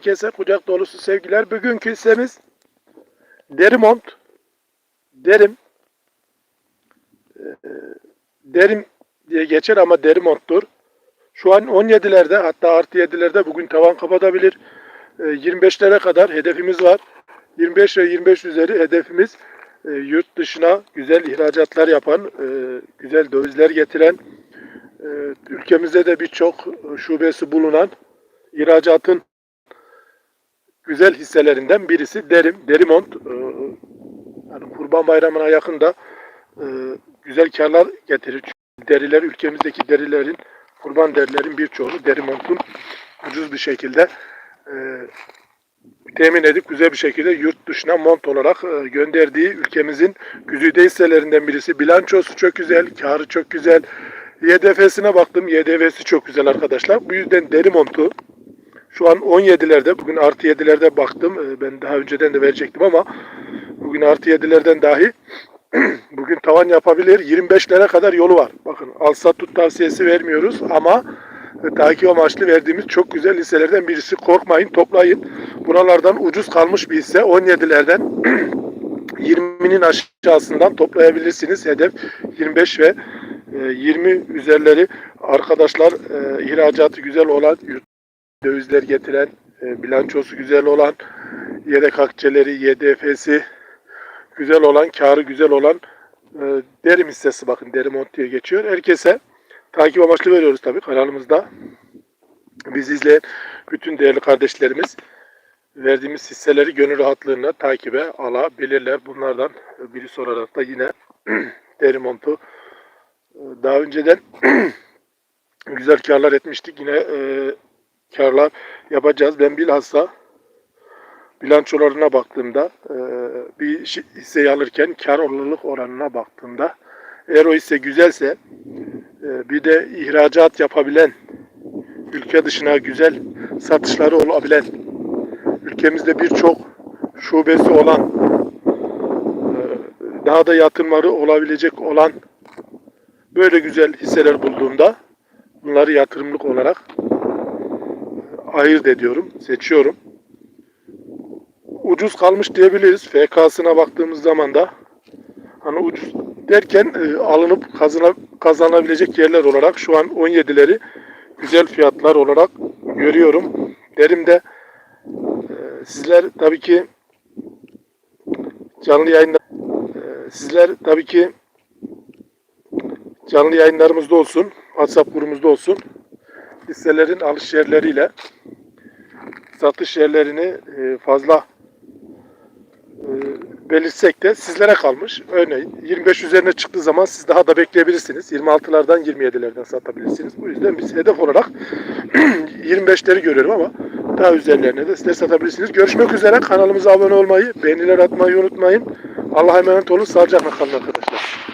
Herkese kucak dolusu sevgiler. Bugünkü hissemiz Derimont. Derim. Ee, Derim diye geçer ama Derimont'tur. Şu an 17'lerde hatta artı 7'lerde bugün tavan kapatabilir. Ee, 25'lere kadar hedefimiz var. 25 ve 25 üzeri hedefimiz e, yurt dışına güzel ihracatlar yapan, e, güzel dövizler getiren, e, ülkemizde de birçok şubesi bulunan ihracatın güzel hisselerinden birisi Derim, Derimont. Ee, yani Kurban Bayramı'na yakında e, güzel karlar getirir. Çünkü deriler ülkemizdeki derilerin, kurban derilerin birçoğunu Derimont'un ucuz bir şekilde e, temin edip güzel bir şekilde yurt dışına mont olarak e, gönderdiği ülkemizin güzide hisselerinden birisi. Bilançosu çok güzel, karı çok güzel. YDF'sine baktım. YDF'si çok güzel arkadaşlar. Bu yüzden Derimontu şu an 17'lerde, bugün artı 7'lerde baktım. Ee, Ben daha önceden de verecektim ama bugün artı 7'lerden dahi bugün tavan yapabilir. 25'lere kadar yolu var. Bakın al sat tut tavsiyesi vermiyoruz ama e, takip amaçlı verdiğimiz çok güzel hisselerden birisi. Korkmayın, toplayın. Buralardan ucuz kalmış bir hisse 17'lerden 20'nin aşağısından toplayabilirsiniz. Hedef 25 ve e, 20 üzerleri arkadaşlar e, ihracatı güzel olan dövizler getiren, e, bilançosu güzel olan, yedek akçeleri, YDF'si güzel olan, karı güzel olan e, derim hissesi bakın Derimont diye geçiyor. Herkese takip amaçlı veriyoruz tabii kanalımızda. Bizi izleyen bütün değerli kardeşlerimiz verdiğimiz hisseleri gönül rahatlığına takibe alabilirler. Bunlardan biri sorarak da yine Derimont'u e, daha önceden güzel karlar etmiştik. Yine e, karlar yapacağız. Ben bilhassa bilançolarına baktığımda e, bir hisseyi alırken kar oranlılık oranına baktığımda eğer o hisse güzelse e, bir de ihracat yapabilen ülke dışına güzel satışları olabilen ülkemizde birçok şubesi olan e, daha da yatırımları olabilecek olan böyle güzel hisseler bulduğumda bunları yatırımlık olarak ayırt ediyorum, seçiyorum. Ucuz kalmış diyebiliriz. FK'sına baktığımız zaman da hani ucuz derken e, alınıp kazana, kazanabilecek yerler olarak şu an 17'leri güzel fiyatlar olarak görüyorum. Derim de e, sizler tabii ki canlı yayında e, sizler tabii ki canlı yayınlarımızda olsun, WhatsApp grubumuzda olsun hisselerin alış yerleriyle satış yerlerini e, fazla e, belirtsek de sizlere kalmış. Örneğin 25 üzerine çıktığı zaman siz daha da bekleyebilirsiniz. 26'lardan 27'lerden satabilirsiniz. Bu yüzden biz hedef olarak 25'leri görüyorum ama daha üzerlerine de sizler satabilirsiniz. Görüşmek üzere. Kanalımıza abone olmayı, beğeniler atmayı unutmayın. Allah'a emanet olun. Sağlıcakla kalın arkadaşlar.